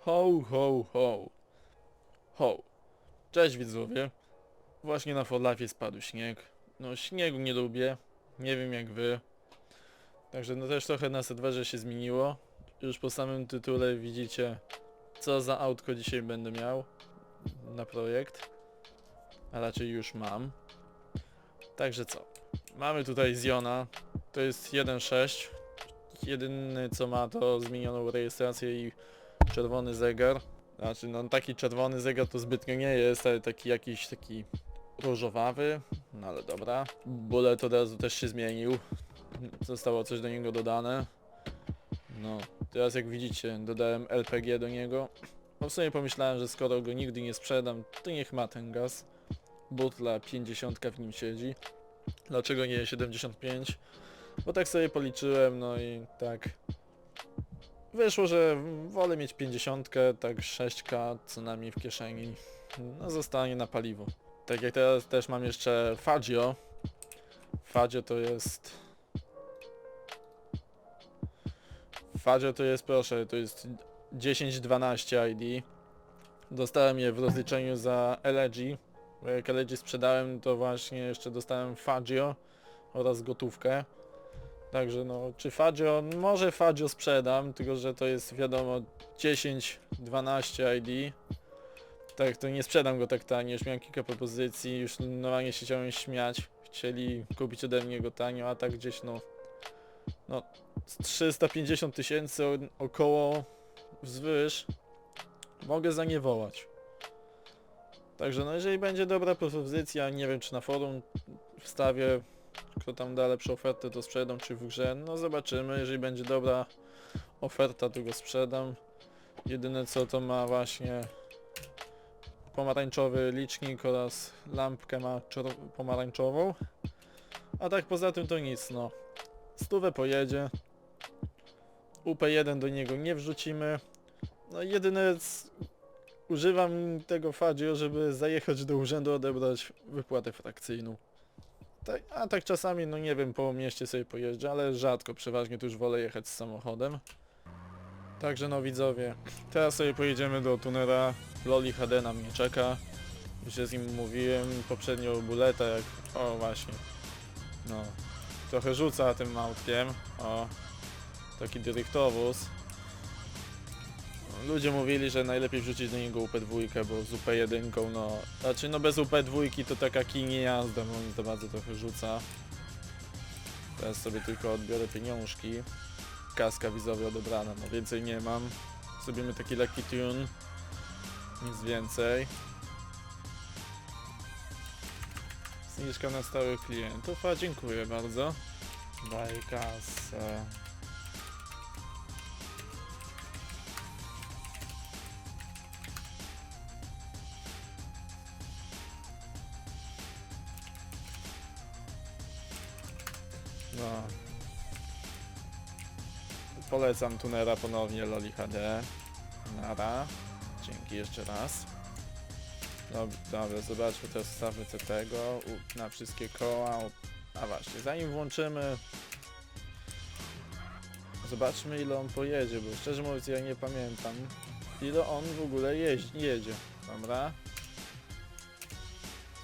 Ho, ho, ho. Ho. Cześć widzowie. Właśnie na For Life spadł śnieg. No śniegu nie lubię. Nie wiem jak wy. Także no też trochę na serwerze się zmieniło. Już po samym tytule widzicie co za autko dzisiaj będę miał na projekt. A raczej już mam. Także co? Mamy tutaj Ziona. To jest 1.6. Jedyny co ma to zmienioną rejestrację i czerwony zegar. Znaczy no taki czerwony zegar to zbytnio nie jest, ale taki jakiś taki różowawy. No ale dobra. Bullet od razu też się zmienił. Zostało coś do niego dodane. No, teraz jak widzicie dodałem LPG do niego. No w sumie pomyślałem, że skoro go nigdy nie sprzedam, to niech ma ten gaz. Butla 50 w nim siedzi. Dlaczego nie 75? Bo tak sobie policzyłem, no i tak Wyszło, że wolę mieć 50, tak 6k co najmniej w kieszeni. No zostanie na paliwo. Tak jak teraz też mam jeszcze Fagio. Fagio to jest... Fagio to jest, proszę, to jest 1012 ID. Dostałem je w rozliczeniu za LG. Bo jak LG sprzedałem, to właśnie jeszcze dostałem Fagio oraz gotówkę. Także no, czy Fagio, może Fagio sprzedam, tylko że to jest wiadomo 10, 12 ID. Tak, to nie sprzedam go tak tanio, już miałem kilka propozycji, już normalnie się chciałem śmiać. Chcieli kupić ode mnie go tanio, a tak gdzieś no, no z 350 tysięcy około wzwyż mogę za nie wołać. Także no jeżeli będzie dobra propozycja, nie wiem czy na forum wstawię kto tam da lepszą ofertę to sprzedam, czy w grze, no zobaczymy, jeżeli będzie dobra oferta to go sprzedam. Jedyne co to ma właśnie pomarańczowy licznik oraz lampkę ma pomarańczową. A tak poza tym to nic no. Stówę pojedzie. UP1 do niego nie wrzucimy. No jedyne używam tego Fagio, żeby zajechać do urzędu odebrać wypłatę frakcyjną. Tak, a tak czasami, no nie wiem, po mieście sobie pojeżdżę, ale rzadko, przeważnie to już wolę jechać z samochodem. Także no widzowie, teraz sobie pojedziemy do tunera, Loli HD na mnie czeka. Już z nim mówiłem poprzednio o buleta, jak... o właśnie. No, trochę rzuca tym autkiem, o. Taki dyrektowóz. Ludzie mówili, że najlepiej wrzucić do niego UP2, bo z UP1, no... Znaczy, no bez UP2 to taka kinie jazda, bo mi za bardzo trochę rzuca. Teraz sobie tylko odbiorę pieniążki. Kaska wizowa odebrana, no więcej nie mam. Zrobimy taki lekki tune. Nic więcej. Zniżka na stałych klientów, a dziękuję bardzo. Daj kasę. No. Polecam tunera ponownie Loli HD. Nara. Dzięki jeszcze raz. Dob dobra, zobaczmy teraz wstawmy co tego. Na wszystkie koła. A właśnie, zanim włączymy... Zobaczmy ile on pojedzie, bo szczerze mówiąc ja nie pamiętam. Ile on w ogóle jedzie. Dobra.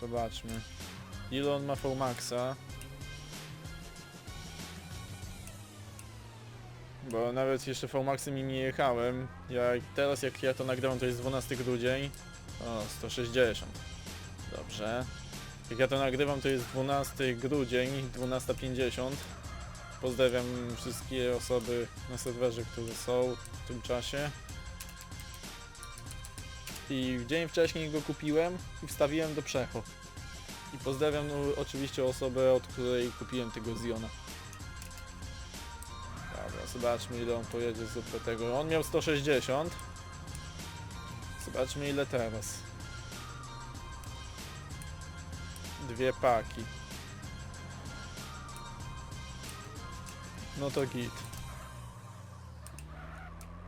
Zobaczmy. Ile on ma Maxa? Bo nawet jeszcze VMAXem nim nie jechałem. Jak teraz jak ja to nagrywam to jest 12 grudzień. O, 160. Dobrze. Jak ja to nagrywam to jest 12 grudzień, 12.50. Pozdrawiam wszystkie osoby na serwerze, które są w tym czasie. I w dzień wcześniej go kupiłem i wstawiłem do przecho. I pozdrawiam no, oczywiście osobę, od której kupiłem tego Ziona. Dobra, zobaczmy ile on pojedzie z tego. On miał 160. Zobaczmy ile teraz. Dwie paki. No to git.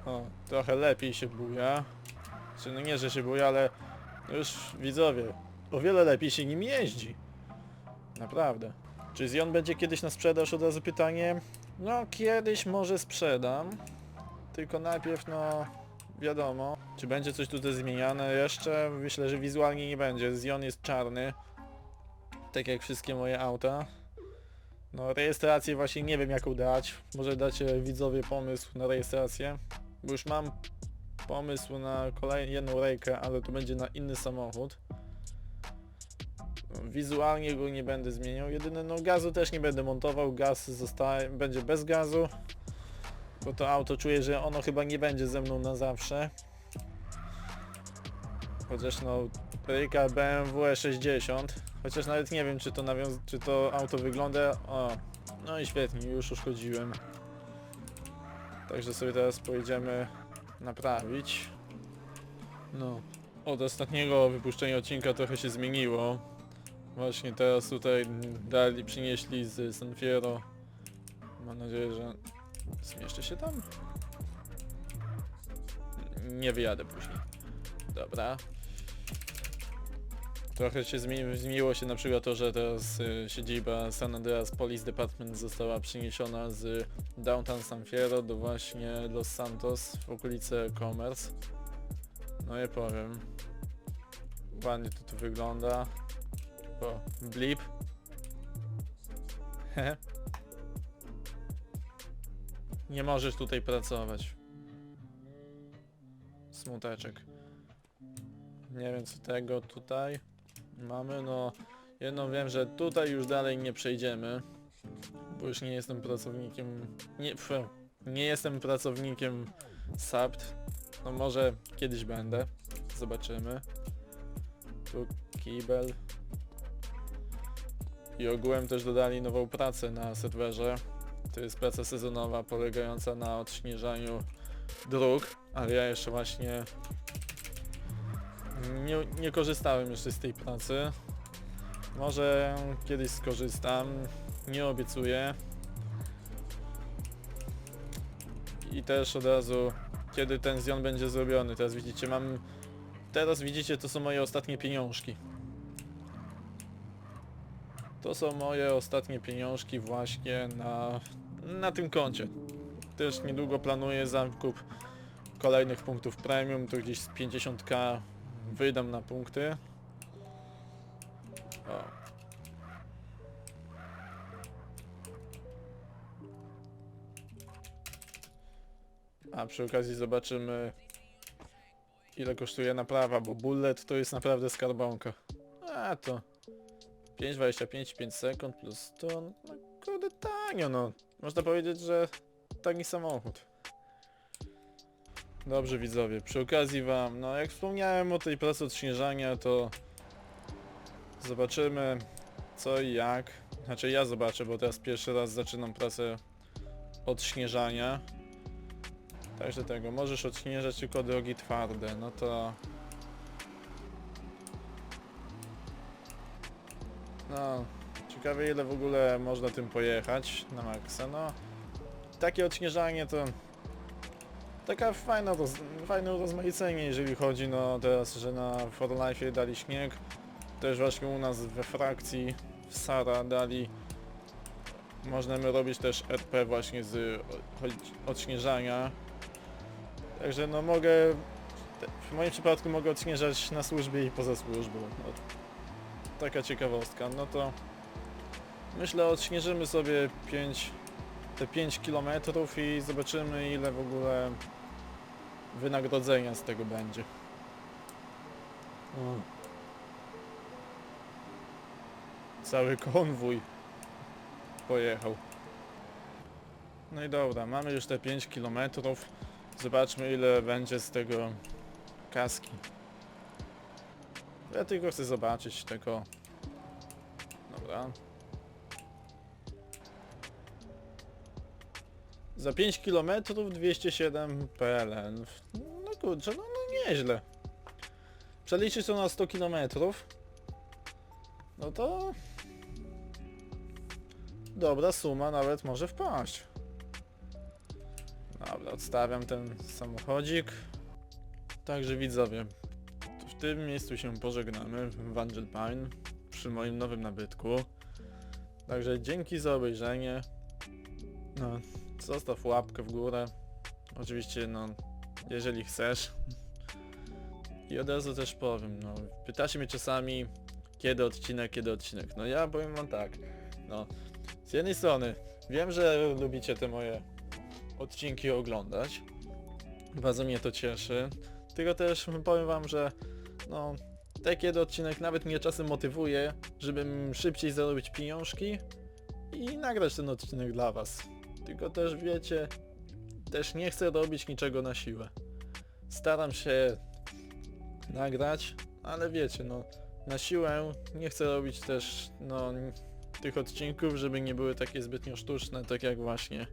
O, trochę lepiej się buja. Czy no nie, że się buja, ale już widzowie, o wiele lepiej się nim jeździ. Naprawdę. Czy Zion będzie kiedyś na sprzedaż? Od razu pytanie. No kiedyś może sprzedam. Tylko najpierw no wiadomo. Czy będzie coś tutaj zmieniane jeszcze? Myślę, że wizualnie nie będzie. Zion jest czarny. Tak jak wszystkie moje auta. No rejestrację właśnie nie wiem jaką dać. Może dacie widzowie pomysł na rejestrację. Bo już mam pomysł na kolejną rejkę, ale to będzie na inny samochód. Wizualnie go nie będę zmieniał. Jedyne no gazu też nie będę montował. Gaz zostaje, będzie bez gazu. Bo to auto czuję, że ono chyba nie będzie ze mną na zawsze. Chociaż no rejka BMW E60. Chociaż nawet nie wiem czy to nawiąz czy to auto wygląda. O, no i świetnie, już uszkodziłem. Także sobie teraz pojedziemy naprawić. No, od ostatniego wypuszczenia odcinka trochę się zmieniło. Właśnie teraz tutaj dali, przynieśli z San Fierro. Mam nadzieję, że zmieszczę się tam. Nie wyjadę później. Dobra. Trochę się zmieni, zmieniło się na przykład to, że teraz y, siedziba San Andreas Police Department została przeniesiona z Downtown San Fierro do właśnie Los Santos w okolice Commerce. No i powiem. Ładnie to tu wygląda. O, blip. Nie możesz tutaj pracować. Smuteczek. Nie wiem co tego tutaj mamy, no jedno wiem, że tutaj już dalej nie przejdziemy, bo już nie jestem pracownikiem, nie, pf, nie jestem pracownikiem SAPT, no może kiedyś będę, zobaczymy. Tu kibel. I ogółem też dodali nową pracę na serwerze. To jest praca sezonowa polegająca na odśnieżaniu dróg, ale ja jeszcze właśnie nie, nie korzystałem jeszcze z tej pracy. Może kiedyś skorzystam, nie obiecuję. I też od razu, kiedy ten zjon będzie zrobiony. Teraz widzicie, mam... Teraz widzicie, to są moje ostatnie pieniążki. To są moje ostatnie pieniążki właśnie na, na tym koncie. Też niedługo planuję zakup kolejnych punktów premium, to gdzieś z 50k wydam na punkty. O. A przy okazji zobaczymy ile kosztuje naprawa, bo bullet to jest naprawdę skarbonka. A to 5,25 5 sekund plus 100, no kurde tanio no. Można powiedzieć, że tani samochód. Dobrze widzowie, przy okazji wam, no jak wspomniałem o tej pracy odśnieżania, to zobaczymy co i jak. Znaczy ja zobaczę, bo teraz pierwszy raz zaczynam pracę odśnieżania. Także tego, możesz odśnieżać tylko drogi twarde, no to... No, ciekawe ile w ogóle można tym pojechać na maksa, no. Takie odśnieżanie to taka fajna roz, fajne urozmaicenie, jeżeli chodzi no teraz, że na For Life dali śnieg. Też właśnie u nas we frakcji w Sara dali możemy robić też RP właśnie z odśnieżania. Także no mogę w moim przypadku mogę odśnieżać na służbie i poza służbą. Taka ciekawostka. No to myślę odśnieżymy sobie 5 te 5 km i zobaczymy ile w ogóle wynagrodzenia z tego będzie. O. Cały konwój pojechał. No i dobra, mamy już te 5 km. Zobaczmy ile będzie z tego kaski. Ja tylko chcę zobaczyć tego. Dobra. Za 5 km 207 PLN. No kurczę, no, no nieźle. Przeliczyć to na 100 km. No to... Dobra suma nawet może wpaść. Dobra, odstawiam ten samochodzik. Także widzowie, tym miejscu się pożegnamy w Angel Pine przy moim nowym nabytku. Także dzięki za obejrzenie. No, zostaw łapkę w górę. Oczywiście no jeżeli chcesz. I od razu też powiem, no, pytacie mnie czasami, kiedy odcinek, kiedy odcinek. No ja powiem wam tak, no, z jednej strony, wiem, że lubicie te moje odcinki oglądać. Bardzo mnie to cieszy. Tylko też powiem wam, że no, tak kiedy odcinek nawet mnie czasem motywuje, żebym szybciej zarobić pieniążki i nagrać ten odcinek dla was. Tylko też wiecie, też nie chcę robić niczego na siłę. Staram się nagrać, ale wiecie, no na siłę nie chcę robić też no tych odcinków, żeby nie były takie zbytnio sztuczne, tak jak właśnie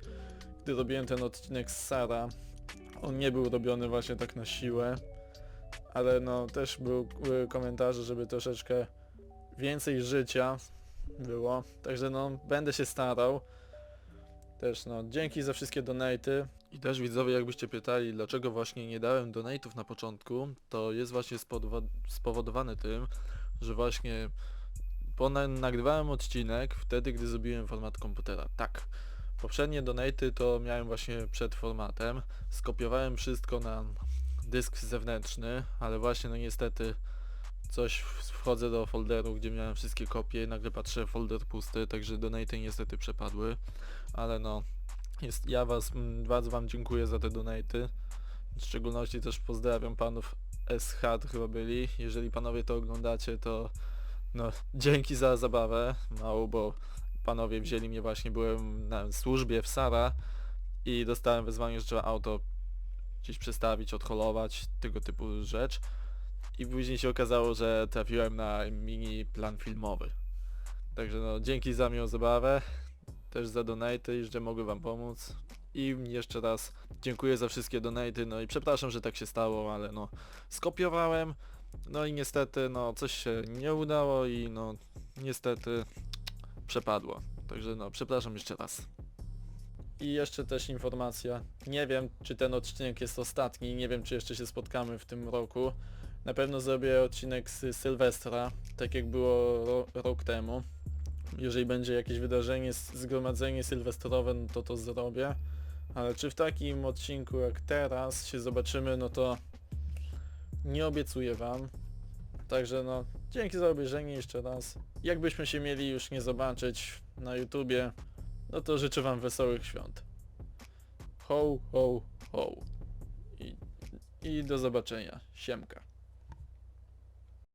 gdy robiłem ten odcinek z Sara. On nie był robiony właśnie tak na siłę, ale no też był, były komentarze, żeby troszeczkę więcej życia było, także no będę się starał. Też no, dzięki za wszystkie donaty. I też widzowie, jakbyście pytali, dlaczego właśnie nie dałem donate'ów na początku, to jest właśnie spowodowane tym, że właśnie nagrywałem odcinek wtedy, gdy zrobiłem format komputera. Tak. Poprzednie donaty to miałem właśnie przed formatem. Skopiowałem wszystko na dysk zewnętrzny, ale właśnie no niestety coś wchodzę do folderu, gdzie miałem wszystkie kopie i nagle patrzę folder pusty, także donaty niestety przepadły, ale no jest, ja was bardzo wam dziękuję za te donaty. W szczególności też pozdrawiam panów SH chyba byli. Jeżeli panowie to oglądacie, to no dzięki za zabawę. Mało, bo panowie wzięli mnie właśnie, byłem na służbie w Sara i dostałem wezwanie, że trzeba auto gdzieś przestawić, odholować, tego typu rzecz. I później się okazało, że trafiłem na mini plan filmowy. Także no, dzięki za miłą zabawę, też za donaty że mogę wam pomóc. I jeszcze raz dziękuję za wszystkie donaty, no i przepraszam, że tak się stało, ale no skopiowałem, no i niestety no coś się nie udało i no niestety przepadło. Także no przepraszam jeszcze raz. I jeszcze też informacja, nie wiem czy ten odcinek jest ostatni, nie wiem czy jeszcze się spotkamy w tym roku. Na pewno zrobię odcinek z Sylwestra, tak jak było ro rok temu. Jeżeli będzie jakieś wydarzenie, zgromadzenie sylwestrowe, no to to zrobię. Ale czy w takim odcinku jak teraz się zobaczymy, no to nie obiecuję wam. Także no, dzięki za obejrzenie jeszcze raz. Jakbyśmy się mieli już nie zobaczyć na YouTubie, no to życzę wam wesołych świąt. Ho, ho, ho. I, i do zobaczenia. Siemka.